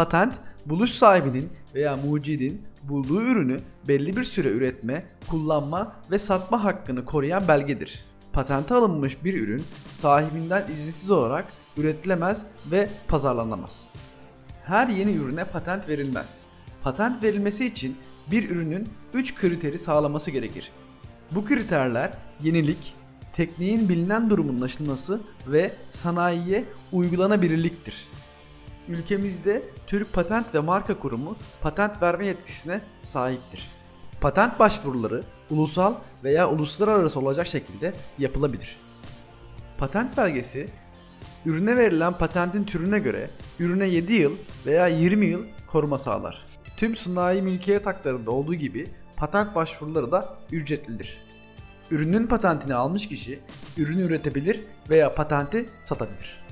Patent, buluş sahibinin veya mucidin bulduğu ürünü belli bir süre üretme, kullanma ve satma hakkını koruyan belgedir. Patente alınmış bir ürün sahibinden izinsiz olarak üretilemez ve pazarlanamaz. Her yeni ürüne patent verilmez. Patent verilmesi için bir ürünün 3 kriteri sağlaması gerekir. Bu kriterler yenilik, tekniğin bilinen durumun anlaşılması ve sanayiye uygulanabilirliktir. Ülkemizde Türk Patent ve Marka Kurumu patent verme yetkisine sahiptir. Patent başvuruları ulusal veya uluslararası olacak şekilde yapılabilir. Patent belgesi ürüne verilen patentin türüne göre ürüne 7 yıl veya 20 yıl koruma sağlar. Tüm sanayi mülkiyet haklarında olduğu gibi patent başvuruları da ücretlidir. Ürünün patentini almış kişi ürünü üretebilir veya patenti satabilir.